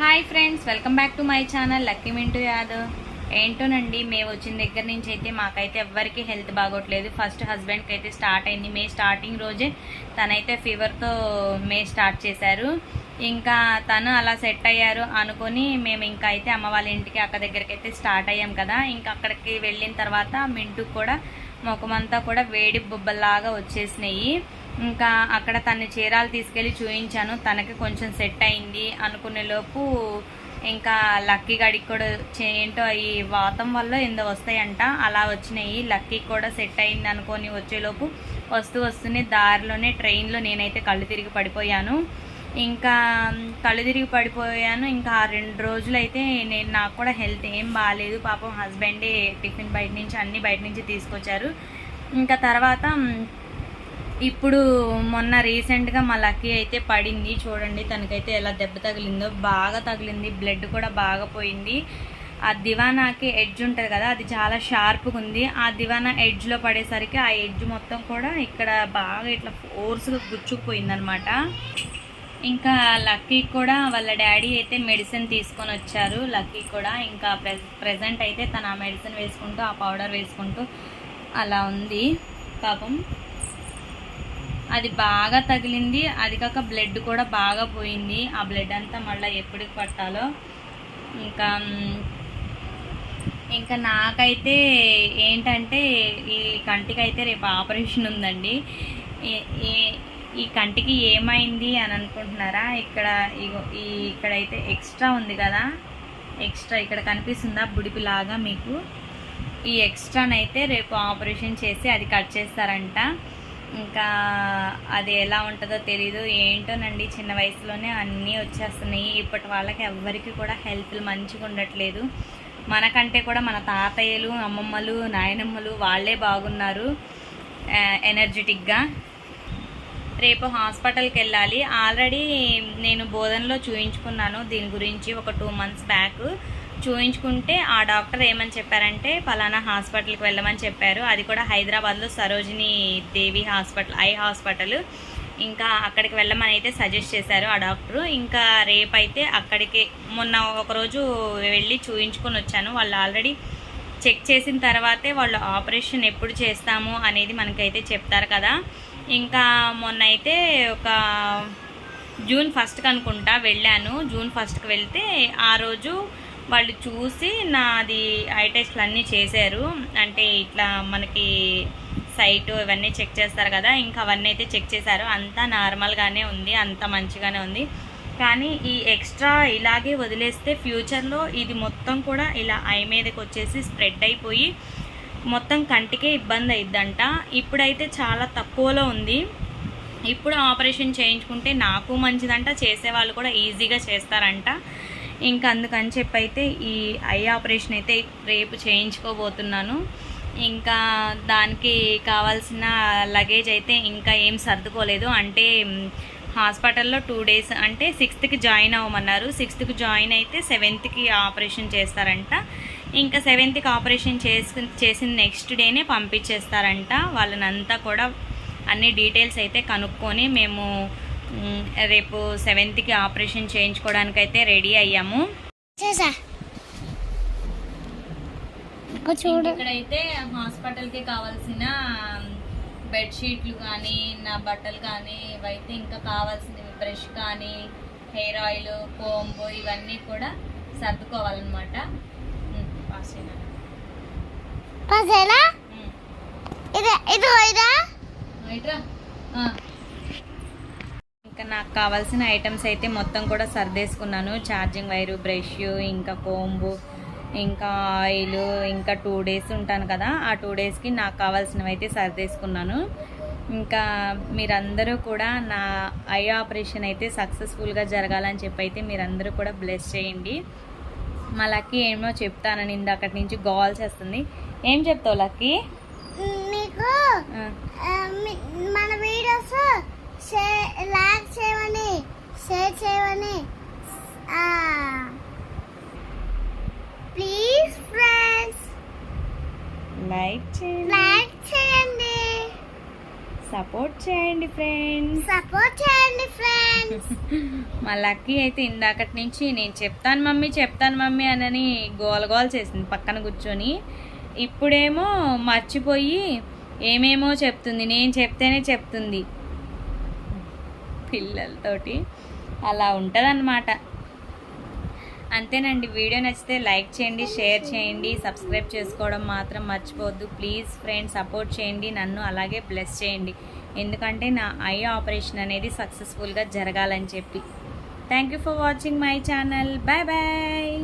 Hi friends welcome back to my channel Lucky Mintu Yadav. ఏంటోనండి మేము వచ్చిన దగ్గర నుంచి అయితే మాకైతే ఎవ్వరికి హెల్త్ బాగోట్లేదు. ఫస్ట్ హస్బెండ్కి అయితే స్టార్ట్ అయింది మే స్టార్టింగ్ రోజే. తనైతే ఫీవర్తో మే స్టార్ట్ చేశారు. ఇంకా తను అలా సెట్ అయ్యారు అనుకొని మేము ఇంకా అయితే అమ్మ వాళ్ళ ఇంటికి అక్క దగ్గరికి అయితే స్టార్ట్ అయ్యాం కదా. ఇంకా అక్కడికి వెళ్ళిన తర్వాత మింటూ కూడా ముఖమంతా కూడా వేడి బొబ్బల్లాగా వచ్చేసినాయి. ఇంకా అక్కడ తన చీరాలు తీసుకెళ్ళి చూపించాను తనకి కొంచెం సెట్ అయింది అనుకునే లోపు ఇంకా లక్కీ గడికి కూడా చేయంటో ఏంటో ఈ వాతం వల్ల ఎందో వస్తాయంట. అలా వచ్చినాయి. లక్కీ కూడా సెట్ అయింది అనుకొని వచ్చేలోపు వస్తూ వస్తూనే దారిలోనే ట్రైన్లో నేనైతే కళ్ళు తిరిగి పడిపోయాను. ఇంకా కళ్ళు తిరిగి పడిపోయాను. ఇంకా ఆ రెండు రోజులు అయితే నేను నాకు కూడా హెల్త్ ఏం బాగాలేదు పాపం హస్బెండే టిఫిన్ బయట నుంచి అన్ని బయట నుంచి తీసుకొచ్చారు. ఇంకా తర్వాత ఇప్పుడు మొన్న రీసెంట్గా మా లక్కీ అయితే పడింది. చూడండి తనకైతే ఎలా దెబ్బ తగిలిందో. బాగా తగిలింది. బ్లడ్ కూడా బాగా పోయింది. ఆ దివానాకి ఎడ్జ్ ఉంటుంది కదా అది చాలా షార్ప్గా ఉంది. ఆ దివానా ఎడ్జ్లో పడేసరికి ఆ ఎడ్జ్ మొత్తం కూడా ఇక్కడ బాగా ఇట్లా ఫోర్స్గా గుచ్చుకుపోయిందనమాట. ఇంకా లక్కీ కూడా వాళ్ళ డాడీ అయితే మెడిసిన్ తీసుకొని వచ్చారు. లక్కీ కూడా ఇంకా ప్రె అయితే తను ఆ మెడిసిన్ వేసుకుంటూ ఆ పౌడర్ వేసుకుంటూ అలా ఉంది. పాపం అది బాగా తగిలింది. అది కాక బ్లడ్ కూడా బాగా పోయింది. ఆ బ్లడ్ అంతా మళ్ళీ ఎప్పటికి పట్టాలో ఇంకా ఇంకా నాకైతే ఏంటంటే ఈ కంటికి అయితే రేపు ఆపరేషన్ ఉందండి. ఈ- ఈ- కంటికి ఏమైంది అని అనుకుంటున్నారా? ఇక్కడ ఈ ఇక్కడైతే ఎక్స్ట్రా ఉంది కదా? ఎక్స్ట్రా ఇక్కడ కనిపిస్తుందా బుడిపిలాగా మీకు? ఈ ఎక్స్ట్రానైతే రేపు ఆపరేషన్ చేసి అది కట్ చేస్తారంట. ఇంకా అది ఎలా ఉంటుందో తెలీదు ఏంటోనండి చిన్న వయసులోనే అన్నీ వచ్చేస్తున్నాయి. ఇప్పటి వాళ్ళకి ఎవ్వరికి కూడా హెల్త్లు మంచిగా ఉండట్లేదు. మనకంటే కూడా మన తాతయ్యలు అమ్మమ్మలు నాయనమ్మలు వాళ్ళే బాగున్నారు ఎనర్జెటిక్గా. రేపు హాస్పిటల్కి వెళ్ళాలి ఆల్రెడీ నేను బోధనలో చూయించుకున్నాను దీని గురించి ఒక టూ మంత్స్ బ్యాక్. చూయించుకుంటే ఆ డాక్టర్ ఏమని చెప్పారంటే ఫలానా హాస్పిటల్కి వెళ్ళమని చెప్పారు. అది కూడా హైదరాబాద్లో Sarojini Devi hospital eye hospital. ఇంకా అక్కడికి వెళ్ళమని అయితే సజెస్ట్ చేశారు ఆ డాక్టరు. ఇంకా రేపైతే అక్కడికి మొన్న ఒకరోజు వెళ్ళి చూయించుకొని వచ్చాను. వాళ్ళు ఆల్రెడీ చెక్ చేసిన తర్వాతే వాళ్ళు ఆపరేషన్ ఎప్పుడు చేస్తాము అనేది మనకైతే చెప్తారు కదా. ఇంకా మొన్న అయితే ఒక జూన్ ఫస్ట్కి అనుకుంటా వెళ్ళాను. జూన్ ఫస్ట్కి వెళ్తే ఆ రోజు వాళ్ళు చూసి నాది ఐ టెస్ట్లు అన్నీ చేశారు. అంటే ఇట్లా మనకి సైట్ ఇవన్నీ చెక్ చేస్తారు కదా ఇంకా అవన్నీ అయితే చెక్ చేశారు. అంతా నార్మల్గానే ఉంది అంతా మంచిగానే ఉంది. కానీ ఈ ఎక్స్ట్రా ఇలాగే వదిలేస్తే ఫ్యూచర్లో ఇది మొత్తం కూడా ఇలా ఐ మీదకి వచ్చేసి స్ప్రెడ్ అయిపోయి మొత్తం కంటికే ఇబ్బంది అయిద్దంట. ఇప్పుడైతే చాలా తక్కువలో ఉంది. ఇప్పుడు ఆపరేషన్ చేయించుకుంటే నాకు మంచిదంట చేసేవాళ్ళు కూడా ఈజీగా చేస్తారంట. ఇంకా అందుకని చెప్పి అయితే ఈ ఐ ఆపరేషన్ అయితే రేపు చేయించుకోబోతున్నాను. ఇంకా దానికి కావాల్సిన లగేజ్ అయితే ఇంకా ఏం సర్దుకోలేదు. అంటే హాస్పిటల్లో టూ డేస్ అంటే సిక్స్త్కి జాయిన్ అవ్వమన్నారు. సిక్స్త్కి జాయిన్ అయితే సెవెంత్కి ఆపరేషన్ చేస్తారంట. ఇంకా సెవెంత్కి ఆపరేషన్ చేసి చేసిన నెక్స్ట్ డేనే పంపించేస్తారంట. వాళ్ళనంతా కూడా అన్ని డీటెయిల్స్ అయితే కనుక్కొని మేము రేపు సెవెంత్కి ఆపరేషన్ చేయించుకోవడానికైతే రెడీ అయ్యాము. ఇక్కడైతే హాస్పిటల్కి కావాల్సిన బెడ్షీట్లు కానీ నా బట్టలు కానీ ఇవైతే ఇంకా కావాల్సినవి బ్రష్ కానీ హెయిర్ ఆయిల్ కోంబు ఇవన్నీ కూడా సర్దుకోవాలన్నమాట. పాస్ చేయనా? పదేలా ఉమ్, ఇది ఇది ఇదా ఇట్రా. ఆ. ఇంకా నాకు కావాల్సిన ఐటమ్స్ అయితే మొత్తం కూడా సర్దేసుకున్నాను ఛార్జింగ్ వైరు బ్రష్ ఇంకా కోంబు ఇంకా ఆయిల్ ఇంకా టూ డేస్ ఉంటాను కదా ఆ టూ డేస్కి నాకు కావాల్సినవి అయితే సర్దేసుకున్నాను ఇంకా మీరందరూ కూడా నా ఐ ఆపరేషన్ అయితే సక్సెస్ఫుల్గా జరగాలని చెప్పి అయితే మీరందరూ కూడా బ్లెస్ చేయండి మా లక్కీ ఏమో చెప్తానని ఇందాకటి నుంచి గోల్ చేస్తుంది. ఏం చెప్తావు లక్కీ? మీకు మన వీడియోస్ లైక్ చేయమని షేర్ చేయమని ప్లీజ్ ఫ్రెండ్స్. లైక్ చేయండి లైక్ చేయండి సపోర్ట్ చేయండి ఫ్రెండ్స్. సపోర్ట్ చేయండి ఫ్రెండ్స్. మా లక్కీ అయితే ఇందాకటి నుంచి నేను చెప్తాను మమ్మీ చెప్తాను మమ్మీ అనని గోల గోల చేసింది పక్కన కూర్చొని. ఇప్పుడేమో మర్చిపోయి ఏమేమో చెప్తుంది నేను చెప్తేనే చెప్తుంది. పిల్లలతోటి అలా ఉంటుందన్నమాట. అంతేనండి. వీడియో నచ్చితే లైక్ చేయండి షేర్ చేయండి సబ్స్క్రైబ్ చేసుకోవడం మాత్రం మర్చిపోవద్దు. ప్లీజ్ ఫ్రెండ్స్ సపోర్ట్ చేయండి నన్ను అలాగే బ్లెస్ చేయండి. ఎందుకంటే నా ఐ ఆపరేషన్ అనేది సక్సెస్ఫుల్గా జరగాలని చెప్పి. Thank you for watching my channel. Bye bye.